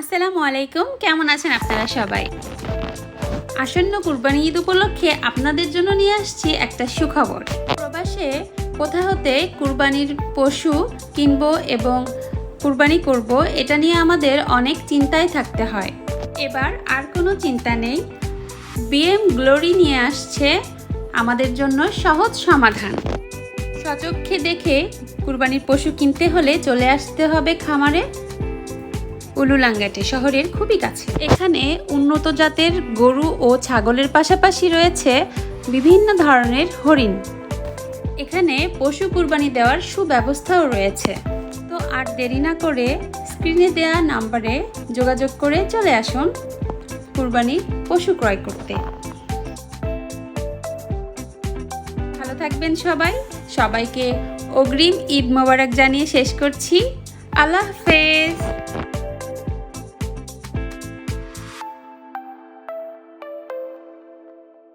আসসালামু আলাইকুম। কেমন আছেন আপনারা সবাই? আসন্ন কুরবানি ঈদ উপলক্ষে আপনাদের জন্য নিয়ে আসছি একটা সুখবর। প্রবাসে কোথা হতে কুরবানির পশু কিনব এবং কুরবানি করব, এটা নিয়ে আমাদের অনেক চিন্তায় থাকতে হয়। এবার আর কোনো চিন্তা নেই। বিএম গ্লোরি নিয়ে আসছে আমাদের জন্য সহজ সমাধান। সচক্ষে দেখে কুরবানির পশু কিনতে হলে চলে আসতে হবে খামারে। উলুলাঙ্গাটে শহরের খুবই কাছে। এখানে উন্নত জাতের গরু ও ছাগলের পাশাপাশি রয়েছে বিভিন্ন ধরনের হরিণ। এখানে পশু কুরবানি দেওয়ার সুব্যবস্থাও রয়েছে। তো আর দেরি না করে স্ক্রিনে দেওয়া নাম্বারে যোগাযোগ করে চলে আসুন কুরবানির পশু ক্রয় করতে। ভালো থাকবেন সবাই। সবাইকে অগ্রিম ঈদ মোবারক জানিয়ে শেষ করছি। আল্লাহ হাফেজ।